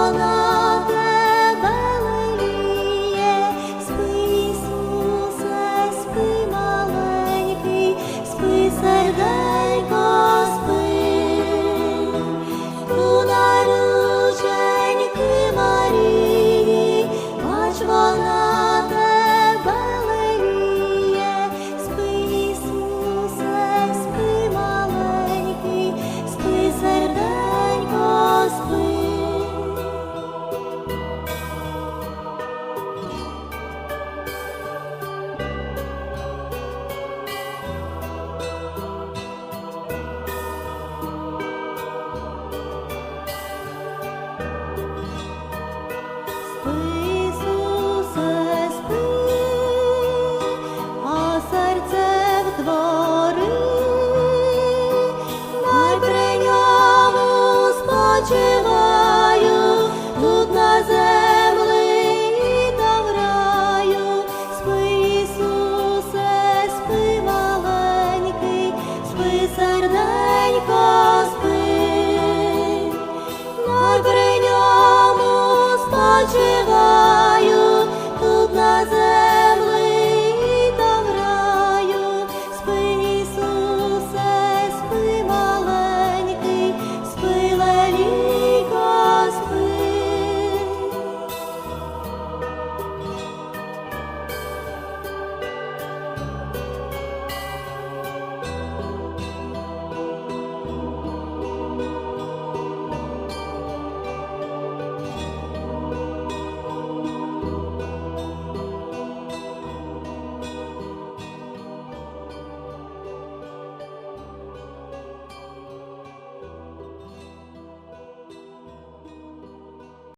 all спочиваю тут на землі і та в раю, спи, Ісусе, спи маленький, спи серденько, спи, на при ньому спочиваю.